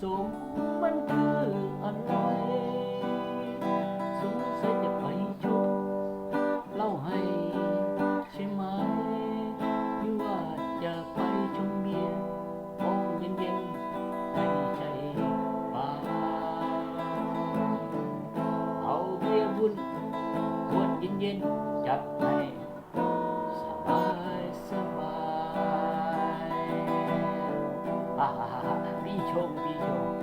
สมมันคืออะไรสงสัยจะไปชมเล่าให้ใช่ไหมหรือว่าจะไปชมเบียร์มองเย็นๆในใจป่าเอาเบียร์บุญขวดเย็นๆจัดให้ ชมพี่ชม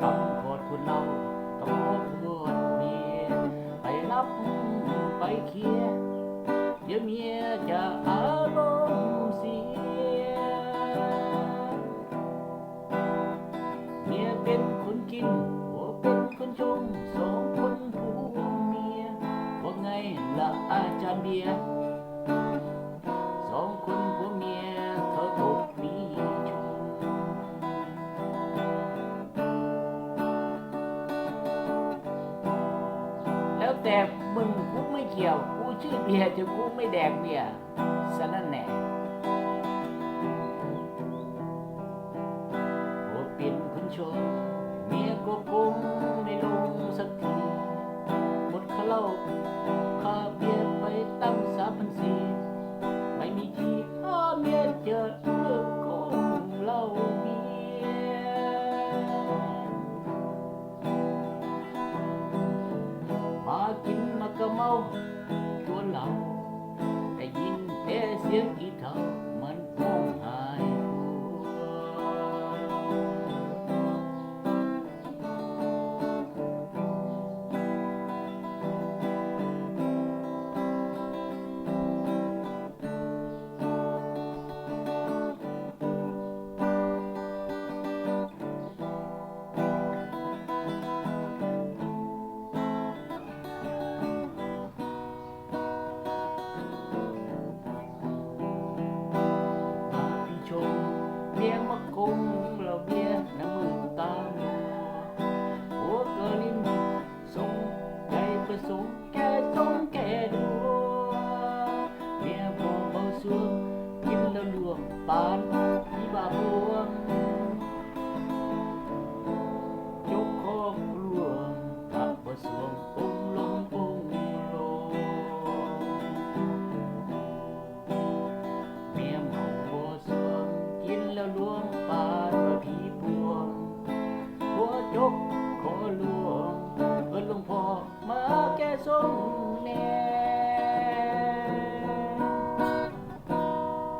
กำขอดคุณเราต้องขอโทษเมียไปรับไปเคลียร์เดี๋ยวเมียจะอารมณ์เสีย เมียเป็นคนกินผัวเป็นคนชมสองคนผัวเมียว่าไงละอาจารย์เบียร์ แต่มึงกูไม่เกี่ยว กูชื่อเบียร์แต่กูไม่แดกเบียร์สนั่นแหน่โอ้เป็นคนชมเมียก็คงไม่ลงสักทีหมดข้าวเล้าข้าเบียร์ไปตั้งสามพันสี่ไม่มีที่ถ้าเมียเจอ แลวลวงปานว่าผีพวงหัวจกขอลวงเอิ้นหลวงพ่อมาแก้ทรงแน่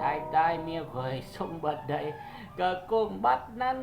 ตายตายเมียคอยสมบัติใดก็โกงบัตรนั้น